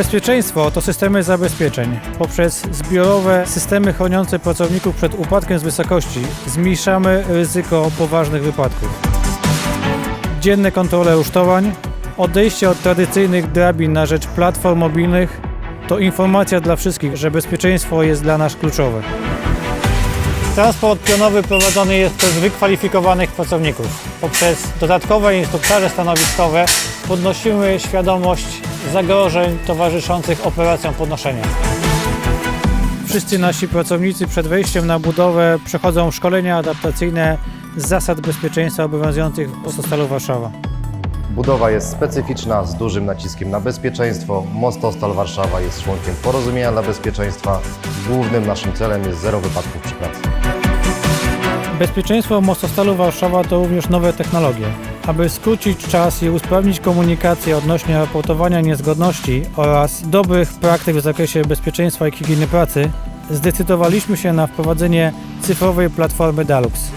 Bezpieczeństwo to systemy zabezpieczeń. Poprzez zbiorowe systemy chroniące pracowników przed upadkiem z wysokości zmniejszamy ryzyko poważnych wypadków. Dzienne kontrole rusztowań, odejście od tradycyjnych drabin na rzecz platform mobilnych to informacja dla wszystkich, że bezpieczeństwo jest dla nas kluczowe. Transport pionowy prowadzony jest przez wykwalifikowanych pracowników. Poprzez dodatkowe instruktaże stanowiskowe podnosimy świadomość zagrożeń towarzyszących operacjom podnoszenia. Wszyscy nasi pracownicy przed wejściem na budowę przechodzą szkolenia adaptacyjne z zasad bezpieczeństwa obowiązujących w Postostalu Warszawa. Budowa jest specyficzna, z dużym naciskiem na bezpieczeństwo. Mostostal Warszawa jest członkiem porozumienia dla bezpieczeństwa. Głównym naszym celem jest zero wypadków przy pracy. Bezpieczeństwo Mostostalu Warszawa to również nowe technologie. Aby skrócić czas i usprawnić komunikację odnośnie raportowania niezgodności oraz dobrych praktyk w zakresie bezpieczeństwa i higieny pracy, zdecydowaliśmy się na wprowadzenie cyfrowej platformy Dalux.